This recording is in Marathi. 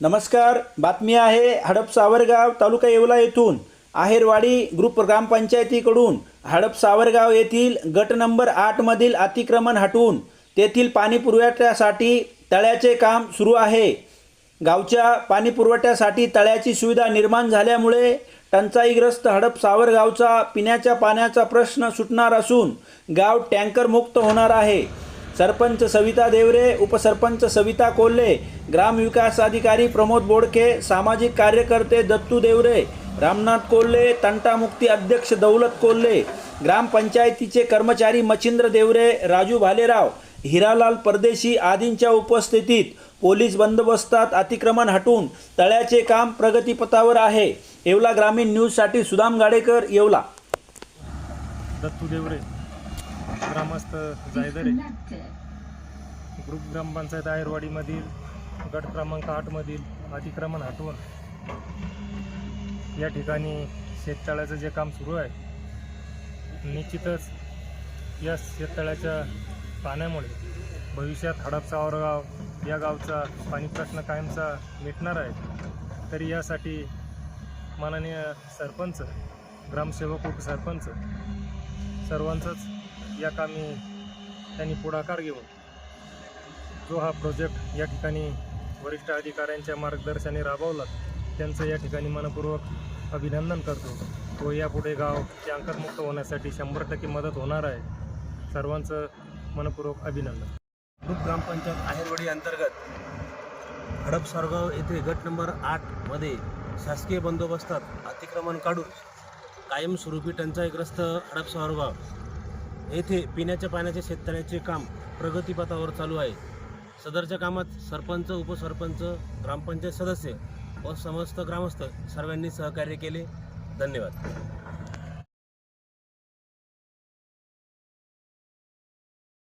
नमस्कार बातमी आहे हडप सावरगाव तालुका येवला येथून. आहेरवाडी ग्रुप ग्रामपंचायतीकडून हडप सावरगाव येथील गट नंबर आठमधील अतिक्रमण हटवून तेथील पाणी पुरवठ्यासाठी तळ्याचे काम सुरू आहे. गावच्या पाणी पुरवठ्यासाठी तळ्याची सुविधा निर्माण झाल्यामुळे टंचाईग्रस्त हडप सावरगावचा पिण्याच्या पाण्याचा प्रश्न सुटणार असून गाव टँकरमुक्त होणार आहे. सरपंच सविता देवरे उपसरपंच सविता कोल्हे ग्रामविकास अधिकारी प्रमोद बोडके सामाजिक कार्यकर्ते दत्तू देवरे रामनाथ कोल्हे तंटामुक्ती अध्यक्ष दौलत कोल्हे ग्रामपंचायतीचे कर्मचारी मच्छिंद्र देवरे राजू भालेराव हिरालाल परदेशी आदींच्या उपस्थितीत पोलीस बंदोबस्तात अतिक्रमण हटून तळ्याचे काम प्रगतीपथावर आहे. येवला ग्रामीण न्यूजसाठी सुदाम गाडेकर येवला. दत्तू देवरे. ग्रामस्थ जायदरे ग्रुप ग्रामपंचायत आयरवाडीमधील गट क्रमांक आठमधील अतिक्रमण हटवून या ठिकाणी शेततळ्याचं जे काम सुरू आहे निश्चितच या शेततळ्याच्या पाण्यामुळे भविष्यात हडपचा औरगाव या गावचा पाणी प्रश्न कायमचा मिटणार आहे. तरी यासाठी माननीय सरपंच ग्रामसेवक उपसरपंच सर्वांचंच या कामी त्यांनी पुढाकार घेऊन जो हा प्रोजेक्ट या ठिकाणी वरिष्ठ अधिकाऱ्यांच्या मार्गदर्शनाने राबवला त्यांचं या ठिकाणी मनपूर्वक अभिनंदन करतो. व यापुढे गाव टँकरमुक्त होण्यासाठी शंभर टक्के मदत होणार आहे. सर्वांचं मनपूर्वक अभिनंदन. ग्रुप ग्रामपंचायत आहेरवाडी अंतर्गत हडप सारगाव येथे गट नंबर आठमध्ये शासकीय बंदोबस्तात अतिक्रमण काढून कायमस्वरूपी टंचाईग्रस्त हडप सारगाव येथे पिण्याच्या पाण्याच्या शेततळ्याचे काम प्रगतीपथावर चालू आहे. सदरच्या कामात सरपंच उपसरपंच ग्रामपंचायत सदस्य व समस्त ग्रामस्थ सर्वांनी सहकार्य केले. धन्यवाद.